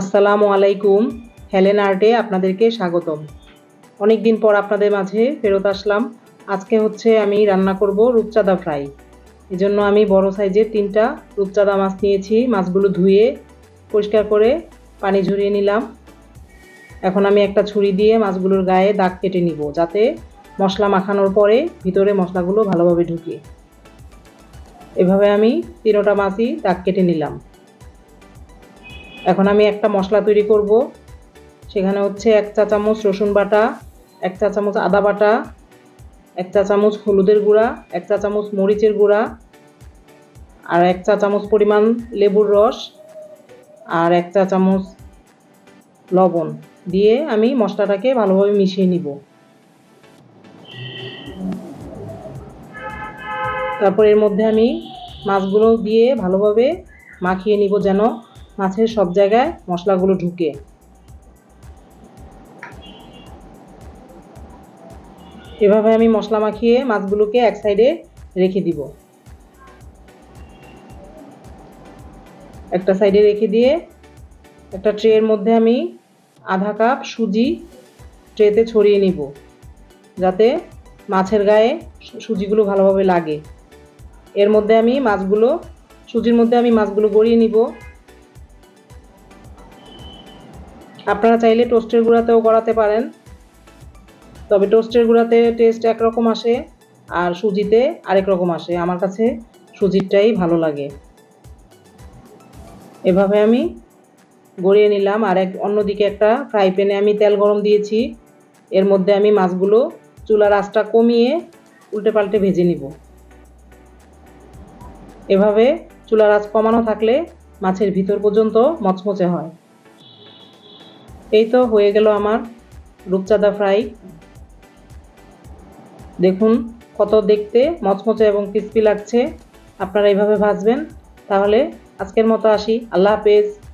আসসালামু আলাইকুম, হেলেন আর্টে আপনাদেরকে স্বাগতম। অনেক দিন পর আপনাদের মাঝে ফেরত আসলাম। আজকে হচ্ছে আমি রান্না করব রূপচাঁদা ফ্রাই। এজন্য আমি বড় সাইজের তিনটা রূপচাঁদা মাছ নিয়েছি। মাছগুলো ধুয়ে, পরিষ্কার করে পানি ঝরিয়ে নিলাম। এখন আমি একটা ছুরি দিয়ে মাছগুলোর গায়ে দাগ কেটে নিব, যাতে মশলা মাখানোর পরে ভিতরে মশলাগুলো ভালোভাবে ঢুকে। এভাবে আমি তিনোটা মাছই দাগ কেটে নিলাম। এখন আমি একটা মশলা তৈরি করব। সেখানে হচ্ছে এক চা চামচ রসুন বাটা, এক চা চামচ আদা বাটা, এক চা চামচ হলুদের গুঁড়া, এক চা চামচ মরিচের গুঁড়া, আর এক চা চামচ পরিমাণ লেবুর রস, আর এক চা চামচ লবণ দিয়ে আমি মশলাটাকে ভালোভাবে মিশিয়ে নিব। তারপর এর মধ্যে আমি মাছগুলো দিয়ে ভালোভাবে মাখিয়ে নিব যেন মাছের সব জায়গায় মশলাগুলো ঢুকে। এভাবে আমি মশলা মাখিয়ে মাছগুলোকে এক সাইডে রেখে দিব। একটা সাইডে রেখে দিয়ে একটা ট্রের মধ্যে আমি আধা কাপ সুজি ট্রেতে ছড়িয়ে নিব, যাতে মাছের গায়ে সুজিগুলো ভালোভাবে লাগে। এর মধ্যে আমি মাছগুলো, সুজির মধ্যে আমি মাছগুলো গড়িয়ে নিব। আপনারা চাইলে টোস্টের গুঁড়াতেও করাতে পারেন। তবে টোস্টের গুঁড়াতে টেস্ট একরকম আসে আর সুজিতে আরেক রকম আসে। আমার কাছে সুজিরটাই ভালো লাগে। এভাবে আমি গড়িয়ে নিলাম আর এক অন্যদিকে একটা ফ্রাই প্যানে আমি তেল গরম দিয়েছি। এর মধ্যে আমি মাছগুলো চুলার আঁচটা কমিয়ে উল্টে পাল্টে ভেজে নিব। এভাবে চুলার আঁচ কমানো থাকলে মাছের ভিতর পর্যন্ত মচমচে হয়। এই তো হয়ে গেল আমার রূপচাঁদা ফ্রাই। দেখুন কত দেখতে, মচমচে এবং ক্রিস্পি লাগছে। আপনারা এইভাবে ভাজবেন। তাহলে আজকের মতো আসি। আল্লাহ হাফেজ।